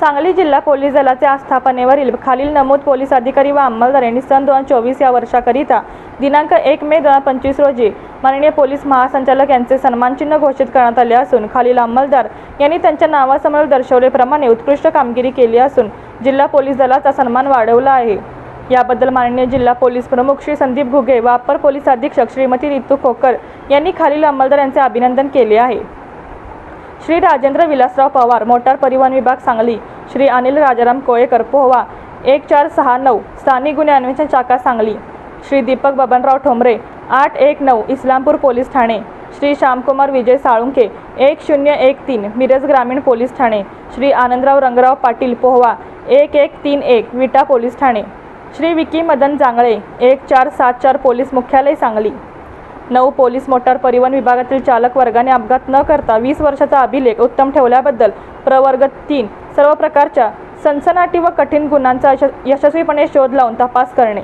सांगली जिल्हा पोलीस दलाचे आस्थापनेवरील खालील नमूद पोलीस अधिकारी व अंमलदार यांनी सन दोन हजार चोवीस या वर्षाकरिता दिनांक एक मे दोन हजार पंचवीस रोजी माननीय पोलीस महासंचालक यांचे सन्मानचिन्ह घोषित करण्यात आले असून खालील अंमलदार यांनी त्यांच्या नावासमोर दर्शवल्याप्रमाणे उत्कृष्ट कामगिरी केली असून जिल्हा पोलीस दलाचा सन्मान वाढवला आहे. याबद्दल माननीय जिल्हा पोलीस प्रमुख श्री संदीप घुगे व अप्पर पोलीस अधीक्षक श्रीमती रितू खोकर यांनी खालील अंमलदार यांचे अभिनंदन केले आहे. श्री राजेंद्र विलासराव पवार मोटार परिवहन विभाग सांगली श्री अनिल राजाराम कोळेकर पोहवा एक चार सहा नऊ स्थानिक गुन्हे अन्वेषण शाखा सांगली श्री दीपक बबनराव ठोंबरे आठ एक नऊ इस्लामपूर पोलीस ठाणे श्री श्यामकुमार विजय साळुंके एक शून्य एक तीन मिरज ग्रामीण पोलीस ठाणे श्री आनंदराव रंगराव पाटील पोहवा एक एक तीन एक विटा पोलीस ठाणे श्री विकी मदन जांगळे एक चार सात चार पोलीस मुख्यालय सांगली. नऊ पोलीस मोटार परिवहन विभागातील चालक वर्गाने अपघात न करता वीस वर्षाचा अभिलेख उत्तम ठेवल्याबद्दल प्रवर्ग तीन सर्व प्रकारच्या सनसनाटी व कठीण गुन्ह्यांचा यश- यशस्वीपणे शोध लावून तपास करणे.